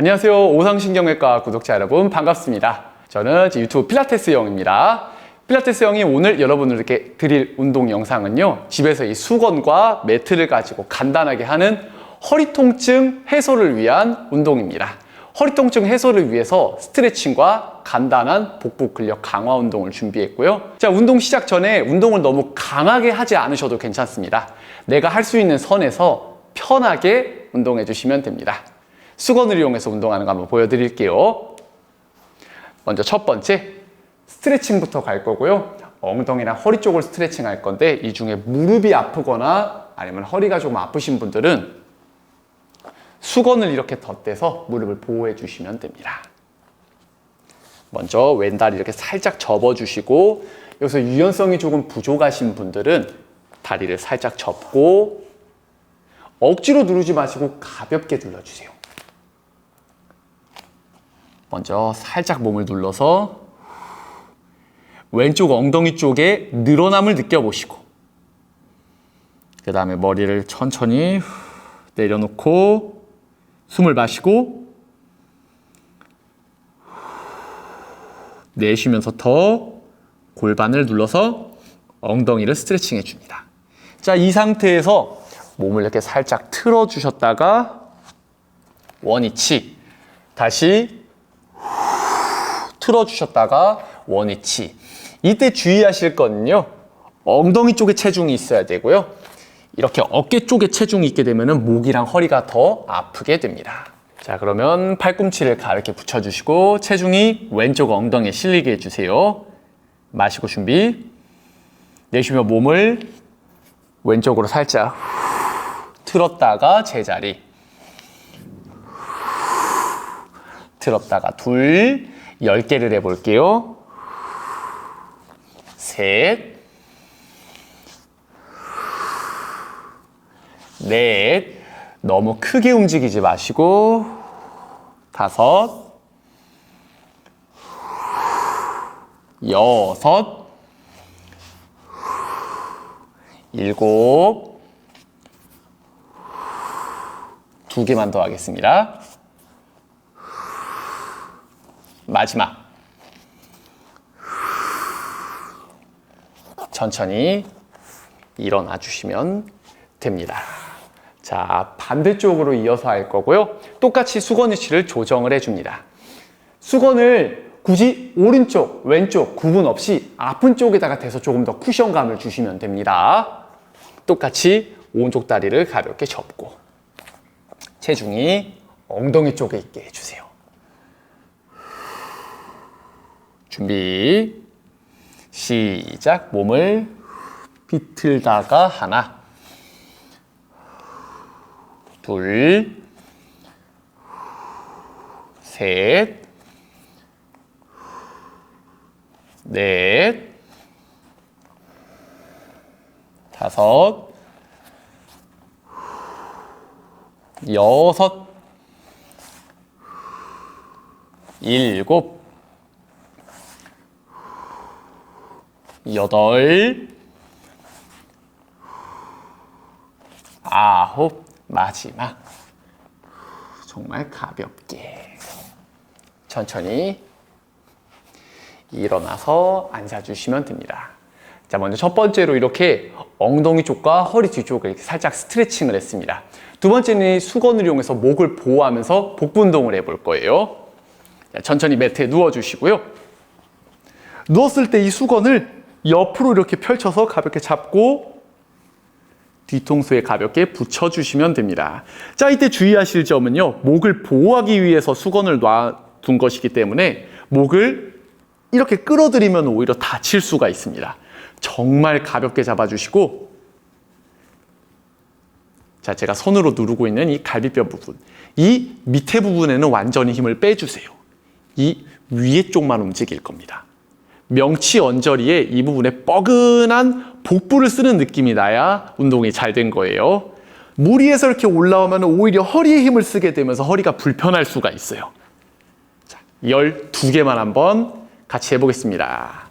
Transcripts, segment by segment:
안녕하세요. 오상신경외과 구독자 여러분 반갑습니다. 저는 유튜브 필라테스 형입니다. 필라테스 형이 오늘 여러분들께 드릴 운동 영상은요. 집에서 이 수건과 매트를 가지고 간단하게 하는 허리 통증 해소를 위한 운동입니다. 허리 통증 해소를 위해서 스트레칭과 간단한 복부 근력 강화 운동을 준비했고요. 자, 운동 시작 전에 운동을 너무 강하게 하지 않으셔도 괜찮습니다. 내가 할 수 있는 선에서 편하게 운동해 주시면 됩니다. 수건을 이용해서 운동하는 거 한번 보여드릴게요. 먼저 첫 번째, 스트레칭부터 갈 거고요. 엉덩이나 허리 쪽을 스트레칭 할 건데 이 중에 무릎이 아프거나 아니면 허리가 조금 아프신 분들은 수건을 이렇게 덧대서 무릎을 보호해 주시면 됩니다. 먼저 왼다리 이렇게 살짝 접어 주시고 여기서 유연성이 조금 부족하신 분들은 다리를 살짝 접고 억지로 누르지 마시고 가볍게 눌러주세요. 먼저 살짝 몸을 눌러서 왼쪽 엉덩이 쪽에 늘어남을 느껴보시고 그 다음에 머리를 천천히 내려놓고 숨을 마시고 내쉬면서 더 골반을 눌러서 엉덩이를 스트레칭 해줍니다. 자, 이 상태에서 몸을 이렇게 살짝 틀어주셨다가 원위치 다시 틀어주셨다가 원위치. 이때 주의하실 거는요 엉덩이 쪽에 체중이 있어야 되고요. 이렇게 어깨 쪽에 체중이 있게 되면 목이랑 허리가 더 아프게 됩니다. 자 그러면 팔꿈치를 가볍게 붙여주시고 체중이 왼쪽 엉덩이에 실리게 해주세요. 마시고 준비. 내쉬며 몸을 왼쪽으로 살짝 틀었다가 제자리. 틀었다가 둘, 열 개를 해볼게요. 셋, 넷, 너무 크게 움직이지 마시고, 다섯, 여섯, 일곱, 두 개만 더 하겠습니다. 마지막. 천천히 일어나 주시면 됩니다. 자, 반대쪽으로 이어서 할 거고요. 똑같이 수건 위치를 조정을 해줍니다. 수건을 굳이 오른쪽, 왼쪽 구분 없이 아픈 쪽에다가 대서 조금 더 쿠션감을 주시면 됩니다. 똑같이 오른쪽 다리를 가볍게 접고 체중이 엉덩이 쪽에 있게 해주세요. 준비. 시작. 몸을 비틀다가 하나. 둘 셋 넷. 다섯. 여섯. 일곱 여덟, 아홉, 마지막. 정말 가볍게. 천천히 일어나서 앉아주시면 됩니다. 자, 먼저 첫 번째로 이렇게 엉덩이 쪽과 허리 뒤쪽을 살짝 스트레칭을 했습니다. 두 번째는 수건을 이용해서 목을 보호하면서 복부 운동을 해볼 거예요. 자, 천천히 매트에 누워주시고요. 누웠을 때 이 수건을 옆으로 이렇게 펼쳐서 가볍게 잡고 뒤통수에 가볍게 붙여주시면 됩니다. 자, 이때 주의하실 점은요. 목을 보호하기 위해서 수건을 놔둔 것이기 때문에 목을 이렇게 끌어들이면 오히려 다칠 수가 있습니다. 정말 가볍게 잡아주시고 자, 제가 손으로 누르고 있는 이 갈비뼈 부분 이 밑에 부분에는 완전히 힘을 빼주세요. 이 위에 쪽만 움직일 겁니다. 명치 언저리에 이 부분에 뻐근한 복부를 쓰는 느낌이 나야 운동이 잘 된 거예요. 무리해서 이렇게 올라오면 오히려 허리에 힘을 쓰게 되면서 허리가 불편할 수가 있어요. 자, 12개만 한번 같이 해보겠습니다.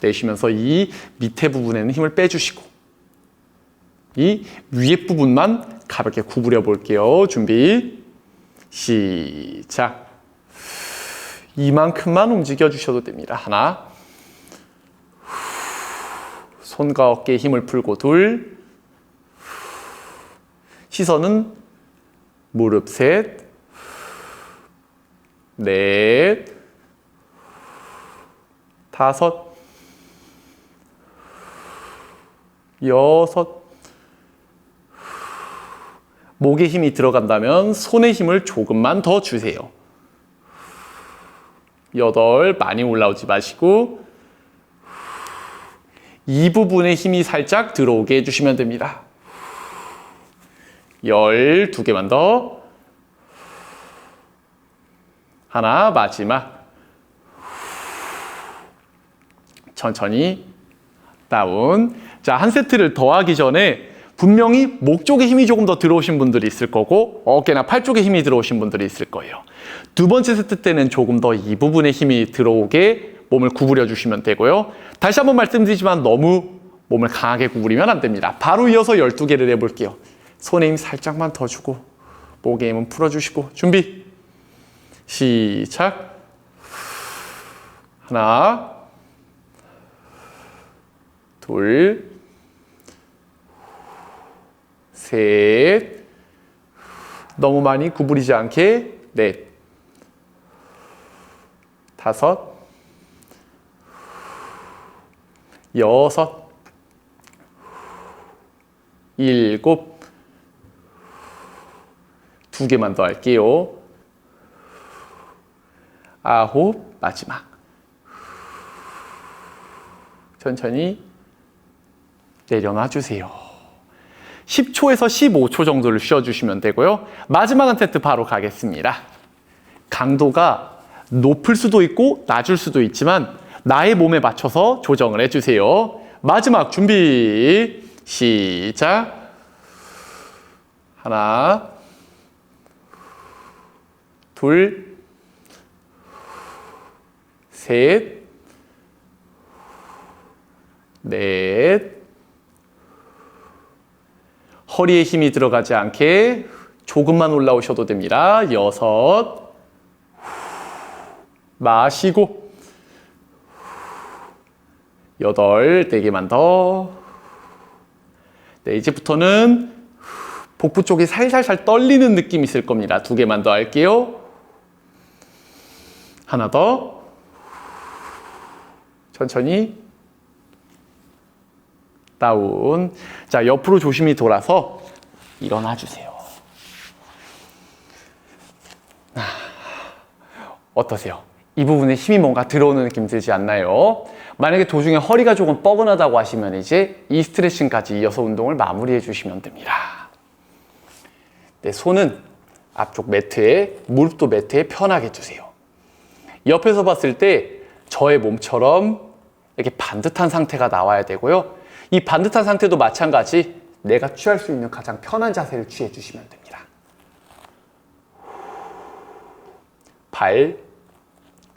내쉬면서 이 밑에 부분에는 힘을 빼주시고 이 위에 부분만 가볍게 구부려 볼게요. 준비. 시작. 이만큼만 움직여 주셔도 됩니다. 하나. 손과 어깨에 힘을 풀고 둘. 시선은 무릎 셋. 넷. 다섯. 여섯. 목에 힘이 들어간다면 손에 힘을 조금만 더 주세요. 여덟, 많이 올라오지 마시고 이 부분에 힘이 살짝 들어오게 해주시면 됩니다. 열, 두 개만 더. 하나, 마지막. 천천히 다운. 자, 한 세트를 더 하기 전에 분명히 목 쪽에 힘이 조금 더 들어오신 분들이 있을 거고 어깨나 팔 쪽에 힘이 들어오신 분들이 있을 거예요. 두 번째 세트 때는 조금 더 이 부분에 힘이 들어오게 몸을 구부려 주시면 되고요. 다시 한번 말씀드리지만 너무 몸을 강하게 구부리면 안 됩니다. 바로 이어서 12개를 해볼게요. 손에 힘 살짝만 더 주고 목에 힘은 풀어주시고. 준비. 시작. 하나. 둘. 셋, 너무 많이 구부리지 않게, 넷, 다섯, 여섯, 일곱, 두 개만 더 할게요. 아홉, 마지막. 천천히 내려놔 주세요. 10초에서 15초 정도를 쉬어주시면 되고요. 마지막 한 세트 바로 가겠습니다. 강도가 높을 수도 있고 낮을 수도 있지만 나의 몸에 맞춰서 조정을 해주세요. 마지막 준비 시작 하나 둘 셋 넷 허리에 힘이 들어가지 않게 조금만 올라오셔도 됩니다. 여섯. 마시고. 여덟. 네 개만 더. 네, 이제부터는 복부 쪽이 살살살 떨리는 느낌이 있을 겁니다. 두 개만 더 할게요. 하나 더. 천천히. 다운. 자, 옆으로 조심히 돌아서 일어나 주세요. 아, 어떠세요? 이 부분에 힘이 뭔가 들어오는 느낌 들지 않나요? 만약에 도중에 허리가 조금 뻐근하다고 하시면 이제 이 스트레칭까지 이어서 운동을 마무리해 주시면 됩니다. 네, 손은 앞쪽 매트에, 무릎도 매트에 편하게 두세요. 옆에서 봤을 때 저의 몸처럼 이렇게 반듯한 상태가 나와야 되고요. 이 반듯한 상태도 마찬가지 내가 취할 수 있는 가장 편한 자세를 취해 주시면 됩니다. 발,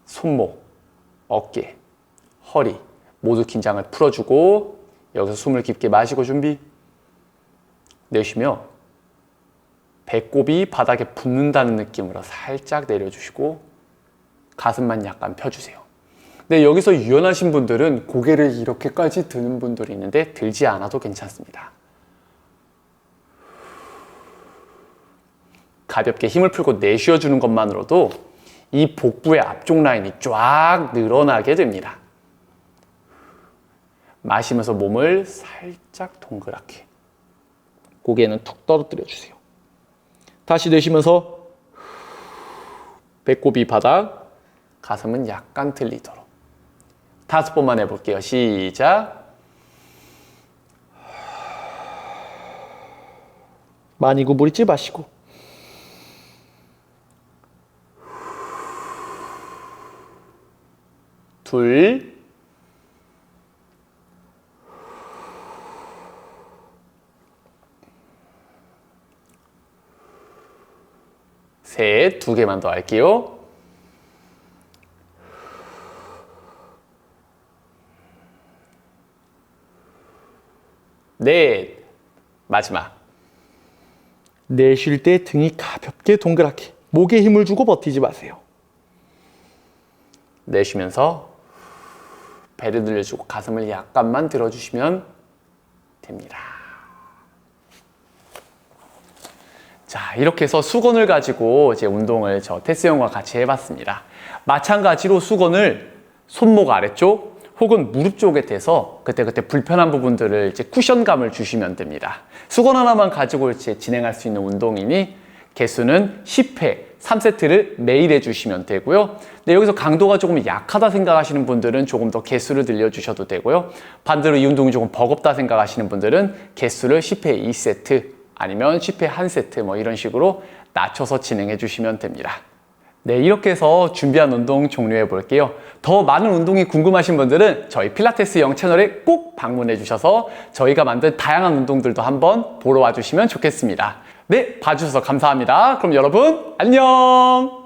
손목, 어깨, 허리 모두 긴장을 풀어주고 여기서 숨을 깊게 마시고 준비 내쉬며 배꼽이 바닥에 붙는다는 느낌으로 살짝 내려주시고 가슴만 약간 펴주세요. 네, 여기서 유연하신 분들은 고개를 이렇게까지 드는 분들이 있는데 들지 않아도 괜찮습니다. 가볍게 힘을 풀고 내쉬어주는 것만으로도 이 복부의 앞쪽 라인이 쫙 늘어나게 됩니다. 마시면서 몸을 살짝 동그랗게 고개는 툭 떨어뜨려 주세요. 다시 내쉬면서 배꼽이 바닥, 가슴은 약간 들리도록. 다섯 번만 해볼게요. 시작. 많이 구부리지 마시고. 둘. 셋, 두 개만 더 할게요. 넷, 마지막. 내쉴 때 등이 가볍게 동그랗게 목에 힘을 주고 버티지 마세요. 내쉬면서 배를 늘려주고 가슴을 약간만 들어주시면 됩니다. 자, 이렇게 해서 수건을 가지고 이제 운동을 저 테스 형과 같이 해봤습니다. 마찬가지로 수건을 손목 아래쪽 혹은 무릎 쪽에 대서 그때그때 불편한 부분들을 이제 쿠션감을 주시면 됩니다. 수건 하나만 가지고 이제 진행할 수 있는 운동이니 개수는 10회, 3세트를 매일 해주시면 되고요. 네, 여기서 강도가 조금 약하다 생각하시는 분들은 조금 더 개수를 늘려주셔도 되고요. 반대로 이 운동이 조금 버겁다 생각하시는 분들은 개수를 10회 2세트 아니면 10회 1세트 뭐 이런 식으로 낮춰서 진행해 주시면 됩니다. 네, 이렇게 해서 준비한 운동 종료해 볼게요. 더 많은 운동이 궁금하신 분들은 저희 필라테스 영 채널에 꼭 방문해 주셔서 저희가 만든 다양한 운동들도 한번 보러 와 주시면 좋겠습니다. 네, 봐주셔서 감사합니다. 그럼 여러분, 안녕!